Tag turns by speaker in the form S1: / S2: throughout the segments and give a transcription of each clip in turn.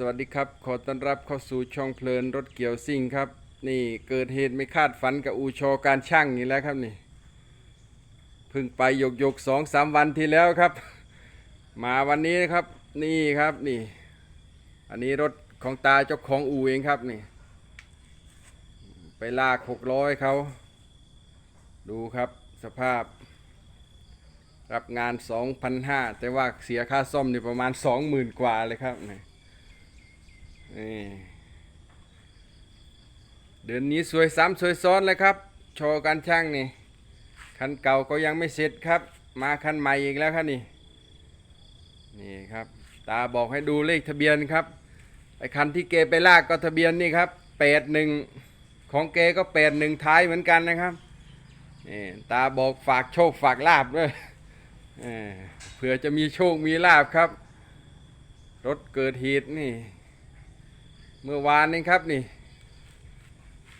S1: สวัสดีครับ ขอต้อนรับเข้าสู่ช่องเพลินรถเกี่ยวซิ่งครับ นี่เกิดเหตุไม่คาดฝันกับอูชอการช่างนี่แล้วครับนี่เพิ่งไปหยกหยกสองสามวันที่แล้วครับ มาวันนี้นะครับ นี่ครับนี่ อันนี้รถของตาเจ้าของอูเองครับนี่ ไปลากหกร้อยเขาดูครับสภาพ รับงาน 2,500แต่ว่าเสียค่าซ่อมนี่ประมาณ 20,000 กว่าเลยครับนี่ นี่เดือนนี้สวยซ้ำสวยซ้อนเลยครับ โชว์การช่างนี่ คันเก่าก็ยังไม่เสร็จครับ มาคันใหม่อีกแล้วครับนี่ นี่ครับ ตาบอกให้ดูเลขทะเบียนครับ ไอคันที่เกไปลากก็ทะเบียนนี่ครับ81ของเกก็81ท้ายเหมือนกันนะครับนี่ตาบอกฝากโชคฝากลาบด้วยเอ่เผื่อจะมีโชคมีลาบครับ รถเกิดเหตุนี่ เมื่อวานนี้ครับนี่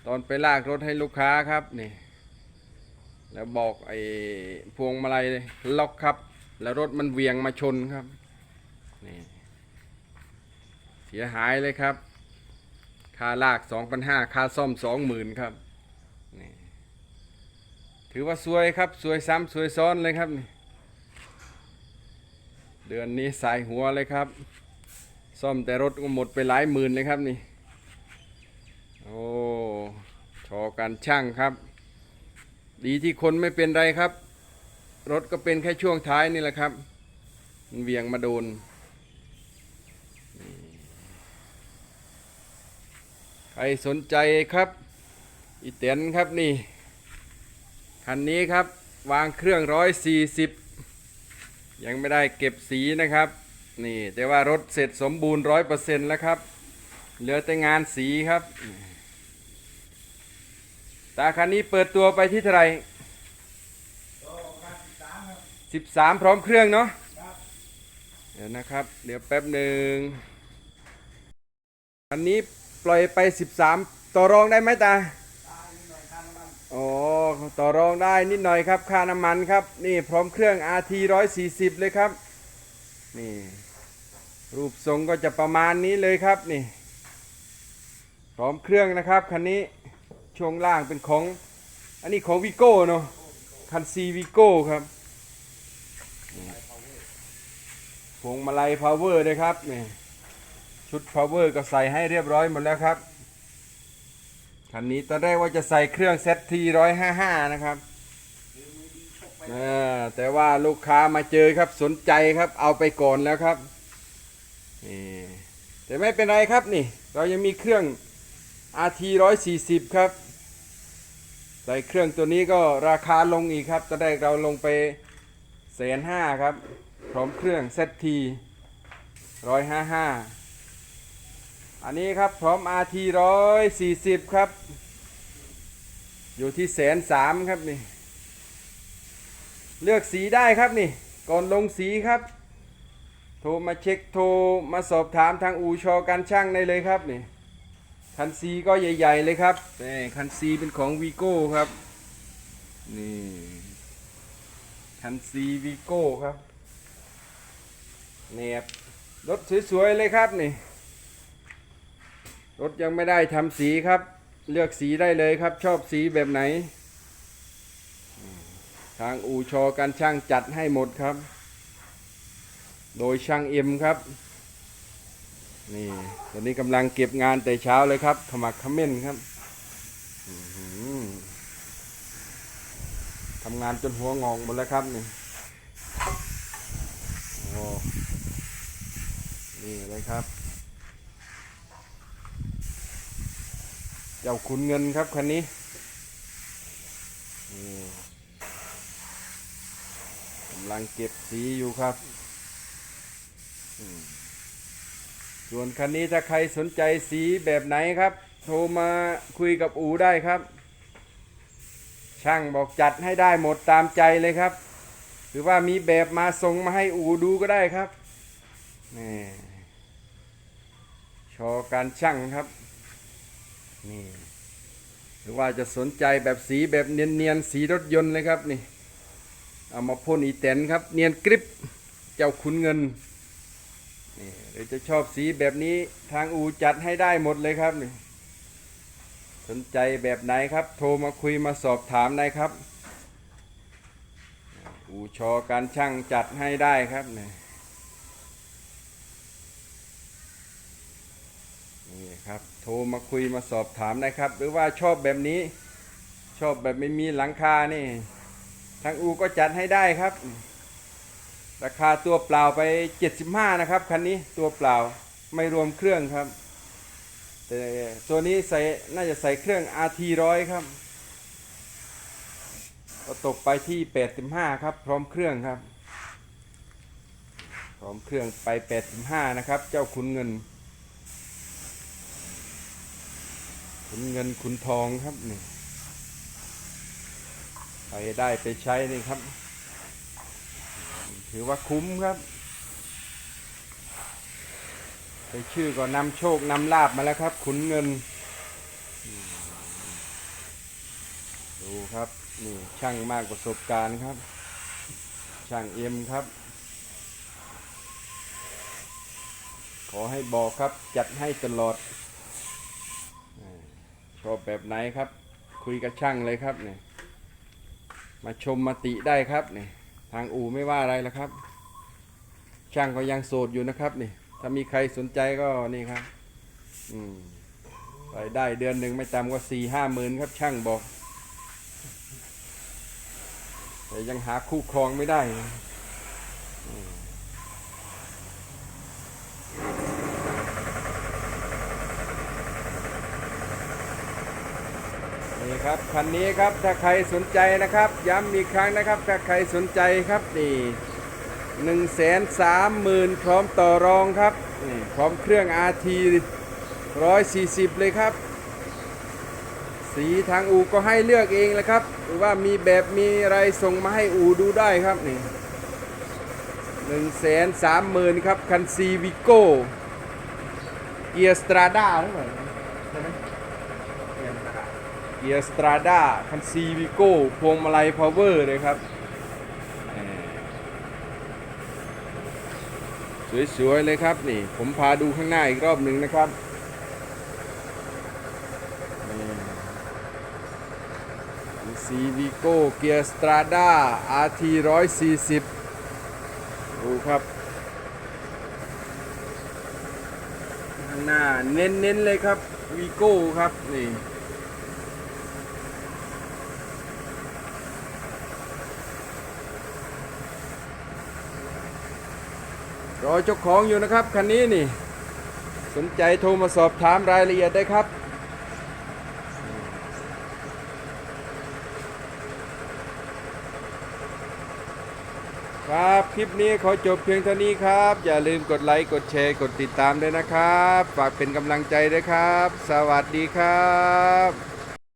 S1: ตอนไปลากรถให้ลูกค้าครับนี่ แล้วบอกไอ้พวงมาลัยล็อกครับ แล้วรถมันเวียงมาชนครับนี่เสียหายเลยครับ ค่าลาก 2,500ค่าซ่อม 20,000ครับนี่ถือว่าสวยครับสวยซ้ำสวยซ้อนเลยครับนี่เดือนนี้สายหัวเลยครับ ซ่อมแต่รถก็หมดไปหลายหมื่นเลยครับนี่ โอ้ชอการช่างครับ ดีที่คนไม่เป็นไรครับ รถก็เป็นแค่ช่วงท้ายนี่แหละครับ มันเวียงมาโดนใครสนใจครับ อีเตียนครับนี่ คันนี้ครับวางเครื่องร้อยสี่สิบยังไม่ได้เก็บสีนะครับ นี่แต่ว่ารถเสร็จสมบูรณ์ร้อยเปอร์เซ็นต์แล้วครับ เหลือแต่งานสีครับ ตาคันนี้เปิดตัวไปที่เท่าไหร่สิบสามพร้อมเครื่องเนาะเดี๋ยวนะครับ เดี๋ยวแป๊บหนึ่งอันนี้ปล่อยไปสิบสามต่อรองได้ไหมตาอ๋อต่อรองได้นิดหน่อยครับ ค่าน้ำมันครับ นี่พร้อมเครื่อง RT 140 เลยครับ นี่ รูปทรงก็จะประมาณนี้เลยครับนี่ พร้อมเครื่องนะครับคันนี้ช่วงล่างเป็นของ อันนี้ของวิโก้เนาะคันซีวิโก้ครับพวงมาลัยพาวเวอร์เลยครับนี่ชุดพาวเวอร์ก็ใส่ให้เรียบร้อยหมดแล้วครับคันนี้ตอนแรกว่าจะใส่เครื่องเซตทีร้อยห้าห้านะครับแต่ว่าลูกค้ามาเจอครับสนใจครับเอาไปก่อนแล้วครับ นี่แต่ไม่เป็นไรครับนี่ เรายังมีเครื่อง RT 140 ครับ ใส่เครื่องตัวนี้ก็ราคาลงอีกครับตอนแรกเราลงไปแสนห้าครับ พร้อมเครื่องเซตทีร้อยห้าห้าอันนี้ครับพร้อม RT 140 ครับ อยู่ที่แสนสามครับนี่ เลือกสีได้ครับนี่ ก่อนลงสีครับ โทรมาเช็คโทรมาสอบถามทางอูชอการช่างได้เลยครับนี่คันซีก็ใหญ่ ๆ เลยครับนี่คันซีเป็นของวีโก้ครับนี่คันซีวีโก้ครับเนี่ยรถสวย ๆ เลยครับนี่รถยังไม่ได้ทำสีครับ เลือกสีได้เลยครับ ชอบสีแบบไหน ทางอูชอการช่างจัดให้หมดครับ โดยช่างเอ็มครับ นี่ตอนนี้กำลังเก็บงานแต่เช้าเลยครับ ขมักขม้นครับทำงานจนหัวงอกหมดแล้วครับนี่โอ้นี่เลยครับ เจ้าขุนเงินครับคันนี้กำลังเก็บสีอยู่ครับ ส่วนคันนี้ถ้าใครสนใจสีแบบไหนครับ โทรมาคุยกับอูได้ครับ ช่างบอกจัดให้ได้หมดตามใจเลยครับ หรือว่ามีแบบมาส่งมาให้อูดูก็ได้ครับนี่ชอการช่างครับนี่หรือว่าจะสนใจแบบสีแบบเนียนๆสีรถยนต์เลยครับนี่เอามาพ่นอีแตนครับ เนียนกริบเจ้าขุนเงิน จะชอบสีแบบนี้ทางอูจัดให้ได้หมดเลยครับนี่สนใจแบบไหนครับ โทรมาคุยมาสอบถามได้ครับ อูชอการช่างจัดให้ได้ครับนี่นี่ครับโทรมาคุยมาสอบถามได้ครับ หรือว่าชอบแบบนี้ ชอบแบบไม่มีหลังคานี่ ทางอูก็จัดให้ได้ครับ ราคาตัวเปล่าไป 75 นะครับคันนี้ตัวเปล่าไม่รวมเครื่องครับ แต่ตัวนี้ใส่น่าจะใส่เครื่อง RT 100 ครับก็ตกไปที่ 85 ครับ พร้อมเครื่องครับ พร้อมเครื่องไป 85 นะครับ เจ้าขุนเงินขุนเงินขุนทองครับนี่ไปได้ไปใช้นี่ครับ ถือว่าคุ้มครับไปชื่อก็นำโชคนำลาบมาแล้วครับ ขุนเงิน ดูครับนี่ช่างมากประสบการณ์ครับ ช่างเอ็มครับ ขอให้บอกครับจัดให้ตลอด ชอบแบบไหนครับ คุยกับช่างเลยครับเนี่ยมาชมมาติได้ครับเนี่ย ทางอู่ไม่ว่าอะไรแล้วครับ ช่างก็ยังโสดอยู่นะครับนี่ ถ้ามีใครสนใจก็นี่ครับ อืมไปได้เดือนหนึ่งไม่ต่ำกว่าสี่ห้าหมื่นครับ ช่างบอก แต่ยังหาคู่ครองไม่ได้อืมนี่ ครับคันนี้ครับถ้าใครสนใจนะครับ ย้ำอีกครั้งนะครับ ถ้าใครสนใจครับนี่หนึ่งแสนสามหมื่นพร้อมต่อรองครับนี่พร้อมเครื่อง RT ร้อยสี่สิบเลยครับ สีทางอูก็ให้เลือกเองแหละครับ หรือว่ามีแบบมีอะไรส่งมาให้อูดูได้ครับนี่หนึ่งแสนสามหมื่นครับคันซีวิโก้เกียร์สตราด้าหรือเปล่าใช่ไหม เกียร์สตราด้าคันซีวิโก้พวงมาลัยพาวเวอร์เลยครับ สวย ๆ เลยครับนี่ ผมพาดูข้างหน้าอีกรอบหนึ่งนะครับซีวิโก้เกียร์สตราด้า RT 140 ดูครับ ข้างหน้าเน้น ๆ เลยครับวีโก้ครับ นี่ รอเจ้าของอยู่นะครับคันนี้นี่ สนใจโทรมาสอบถามรายละเอียดได้ครับ ครับ คลิปนี้ขอจบเพียงเท่านี้ครับ อย่าลืมกดไลค์กดแชร์กดติดตามด้วยนะครับ ฝากเป็นกำลังใจด้วยครับ สวัสดีครับ